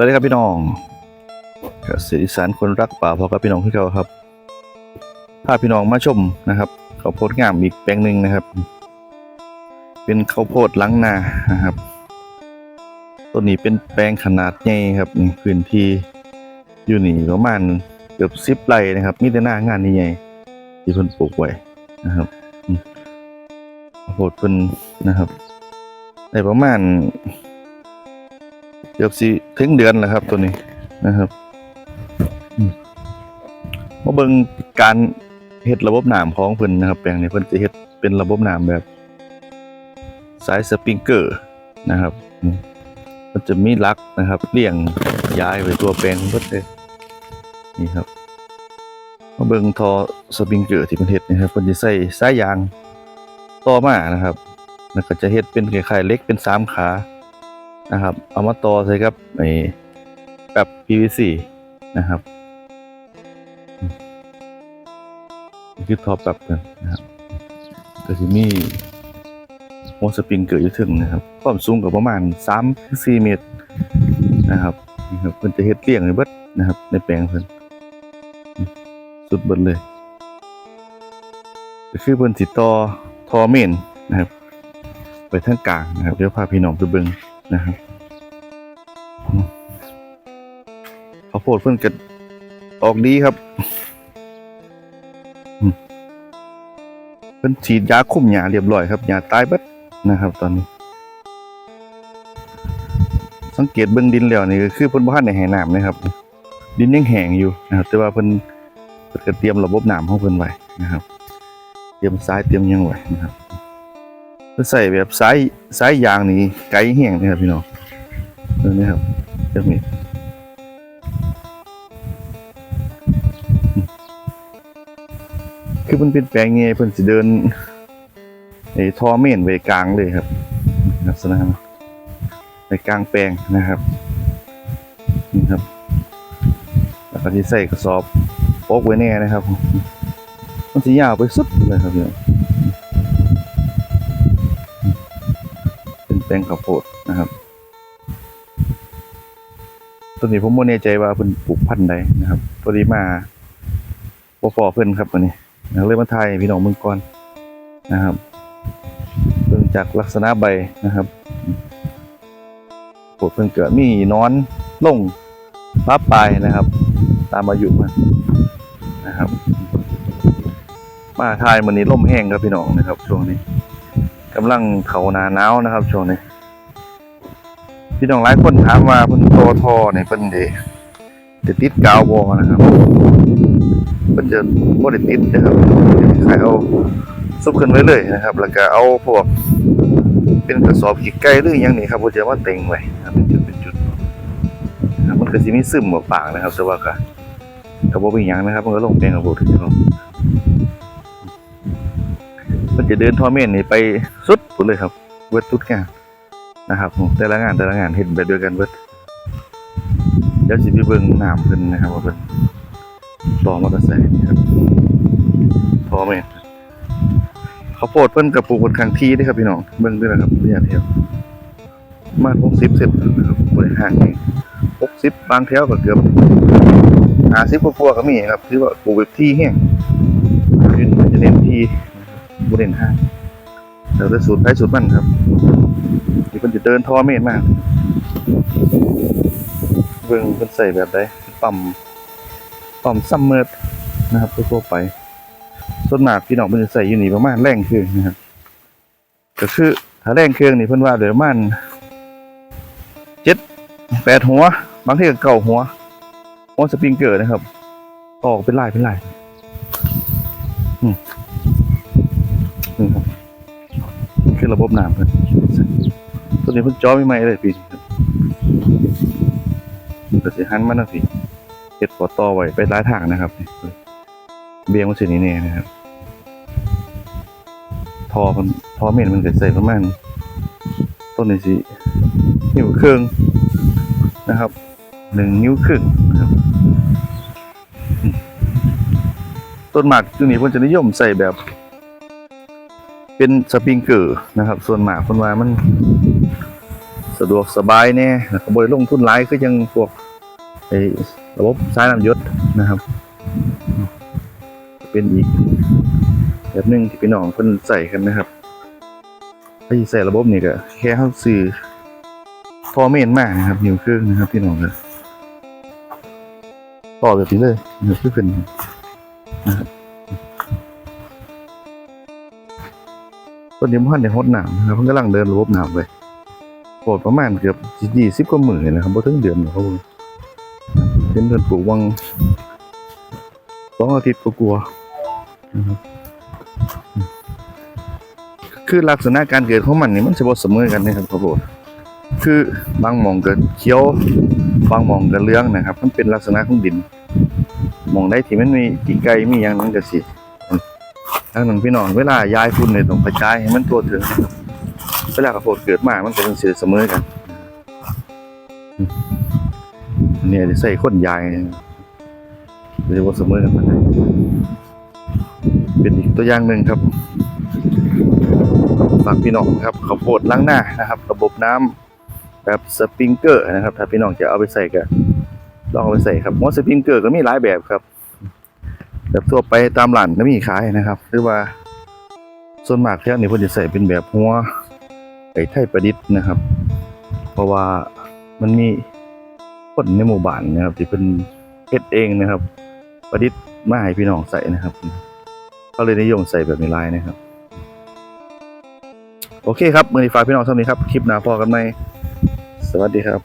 วัสดีครับพี่น้องเกษตรอีสานคนรักป่าพอกับพี่น้องที่เขาครับพาพี่น้องมาชมนะครับข้าวโพดงามอีกแปลงหนึ่งนะครับ เป็นข้าวโพดหล้างนานะครับต้นนี้เป็นแปลงขนาดใหญ่ครับนี่พื้นที่อยู่นี่ประมาณเกือบสิบไร่นะครับมีแต่หน้างานนี่ใหญ่ที่เพิ่นปลูกไว้นะครับข้าวโพดเพิ่นนะครับได้ประมาณ เกือบสิถึงเดือนแล้วครับตัวนี้นะครับมาเบิ่งการเฮ็ดระบบน้ำของเพิ่นนะครับแปลงนี้เพิ่นจะเฮ็ดเป็นระบบน้ำแบบสายสปริงเกอร์นะครับมันจะมีลักนะครับเลี่ยงย้ายไปตัวแปลงเพิ่นเลยนี่ครับมาเบิ่งทอสปริงเกอร์ที่เพิ่นเฮ็ดนะครับเพิ่นจะใส่สายยางต่อมานะครับแล้วก็จะเฮ็ดเป็นคล้ายๆเล็กเป็นสามขา นะครับ เอามาต่อใส่กับไอ้แบบ PVC นะครับคือท็อปแบบกันนะครับก็จะมีหัวสปริงเกิดอยู่ถึงนะครับความสูงกับประมาณ3-4เมตรนะครับนี่ครับเพิ่นจะเฮ็ดเลี้ยงในเบิดนะครับ ในแปลงเพิ่นสุดเบิดเลยก็คือเพิ่นสิต่อทอเมนนะครับ ไปทางกลางนะครับเดี๋ยวพาพี่น้องไปเบิ่ง นะครับอืมข้าวโพดเพิ่นก็ออกดีครับอืมเพิ่นฉีดยาคุมหญ้าเรียบร้อยครับหญ้าตายเบิดนะครับ ตอนนี้ สังเกตเบิ่งดินแล้วนี่คือเพิ่นบ่ทันได้ให้น้ำนะครับ ดินยังแห้งอยู่นะครับ แต่ว่าเพิ่นเพิ่นเตรียมระบบน้ำของเพิ่นไว้นะครับ เตรียมสายเตรียมยังไว้นะครับ เพิ่นใส่แบบสายสายยางนี่ไกลแห้งเลยครับพี่น้องเรื่องนี้ครับเรื่องนี้คือมันเป็นแปลงไงเพิ่นสิเดินไอ้ทอเมนไว้กลางเลยครับลักษณะไว้กลางแปลงนะครับนี่ครับแล้วก็ที่ใส่กระสอบโอกไว้แน่นะครับมันสิยาวไปสุดเลยครับเนี่ย แปลงข้าวโพดนะครับตอนนี้ผมบ่แน่ใจว่าเพิ่นปลูกพันธุ์ใดนะครับพอดีมาบ่พอเพิ่นครับวันนี้นะเลยมาถ่ายพี่น้องเบิ่งก่อนนะครับเบิ่งจากลักษณะใบนะครับปลูกเพิ่นเกิดมีนอนลงรับปลายนะครับ ตามอายุมันะครับ มาถ่ายมื้อนี้ลมแห้งครับพี่น้องนะครับ ช่วงนี้ กำลังเขาหนาหนาวนะครับช่วงนี้ พี่น้องหลายคนถามว่าเพิ่นโตทอเนี่ยเพิ่นเดจะติดกาวบ่นะครับเพิ่นจะบ่ได้ติดนะครับขายเอาซุบขึ้นไว้เลยนะครับ แล้วก็เอาพวก เป็นกระสอบขี้ไก่หรือยังนี่ครับบ่จะมาเต็งไว้นะครับเป็นจุดเป็นจุดนครับมันก็สิมีซึมบ่ปากนะครับแต่ว่าก็ก็บ่เป็นหยังนะครับ มันก็ลงแปลงกับบ่ถึงเนาะมัน จะเดินทอเมนนี่ไปสุดพุ่นเลยครับเบิร์ดทุกงานนะครับแต่ละงานแต่ละงานเห็นแบบเดียวกันเบิดเดี๋ยวสิไปเบิ่งน้ำเพิ่นนะครับว่าเพิ่นต่อมอเตอร์ไซค์ครับพอไหมนเขาโพดเพิ่นกับปูกคนข้างที่เด้ครับพี่น้องเบิ่งด้วยนะครับระยะแถวประมาณ60เซนนะครับบ่ได้ห่างนี่60บางแถวก็เกือบ50กว่าๆก็มีครับถือว่าปลูกแบบที่แห้งขึ้นมันจะเน้นที่น บบ่เน้นห่างแล้วแต่สูตรไผสูตรมันครับที่เพิ่นจะเดินท่อเมตรมาก เบิ่งเพิ่นใส่แบบใดปั๊มปั๊มซัมเมอร์นะครับทั่วไป ส่วนมากพี่น้องเพิ่นจะใส่อยู่นี่ประมาณแรงเครื่องนะครับ ก็คือถ้าแรงเครื่องนี่เพิ่นว่าเดี๋ยวประมาณ7 8หัว บางทีก็เก้าหัวหัวสปริงเกอร์นะครับ ออกเป็นลายเป็นลายอืม นี่ครับคือระบบน้ำเพิ่นตัวนี้เพิ่งจอไม่ใหม่เลยปีนี้ครับแต่สิหันมาหน่อยสิเฮ็ดปอต่อไว้ไปหลายทางนะครับ เบียงมันสินี่แน่นะครับทอมันทอเมนมันเก็ใส่ประมาณต้นนี้สินิ้วครึ่งนะครับหนึ่งนิ้วครึ่งนะครับต้นหมากตัวนี้เพิ่นจะนิยมใส่แบบ เป็นสปริงเกอร์นะครับ ส่วนมากคนว่ามัน สะดวกสบายแน่นะครับบ่ได้ลงทุนหลายคือยังพวกไอ้ระบบสายน้ำยศนะครับ เป็นอีกแบบหนึงที่พี่น้องเพิ่นใส่กันนะครับถ้าสิใส่ระบบนี่ก็แค่เฮาซื้อทอเมนมากนะครับนิ้วเครื่องนะครับพี่น้องก็ต่อแบบนี้เลยนิ้วเครื่องขึ้นนะครับ ตอนนี้พันในฮดหน้ำนะครับเพิ่นกำลังเดินรบบน้ำไปโปรดประมาณเกือบ20กว่าหมื่นนะครับบ่ถึงเดือนหรอกครับเป็นเดือนปลูกวังสองอาทิตย์กลัวนะครับคือลักษณะการเกิดของมันนี่มันจะบ่เสมอกันนะครับครับผมคือบางหมองเก็เขียว บางหมองเก็เหลืองนะครับ มันเป็นลักษณะของดินหมองใดที่มันมีกี่ไก่มีหยังนั้นก็สิ ทางนั้นพี่น้องเวลาย้ายฝุ่นเนี่ยต้องกระจายให้มันทั่วถึงเวลาข้าวโดเกิดมามันก็ต้องสิเสมอกันอืมอันนี้ใส่คนยายเรียกว่าเสมอกันปเป็นอีกตัวอย่างหนึ่งครับฝากพี่น้องครับข้าวโพดล้างหน้านะครับ ระบบน้ำแบบสปริงเกอร์นะครับ ถ้าพี่น้องจะเอาไปใส่ก็ลองเอาไปใส่ครับมอสปริงเกอร์ก็มีหลายแบบครับ แบบทั่วไปตามร้านก็มีขายนะครับหรือว่าส่วนมากแค่นี้เพิ่นจะใส่เป็นแบบหัวไก่ไทยประดิษฐ์นะครับ เพราะว่ามันมีคนในหมู่บ้านนะครับ ที่เป็นเฮ็ดเองนะครับ ประดิษฐ์มาให้พี่น้องใส่นะครับเขาเลยนิยมใส่แบบนี้ลายนะครับ โอเคครับมือนี้ฝากพี่น้องเท่านี้ครับ คลิปหน้าพอกันไหมสวัสดีครับ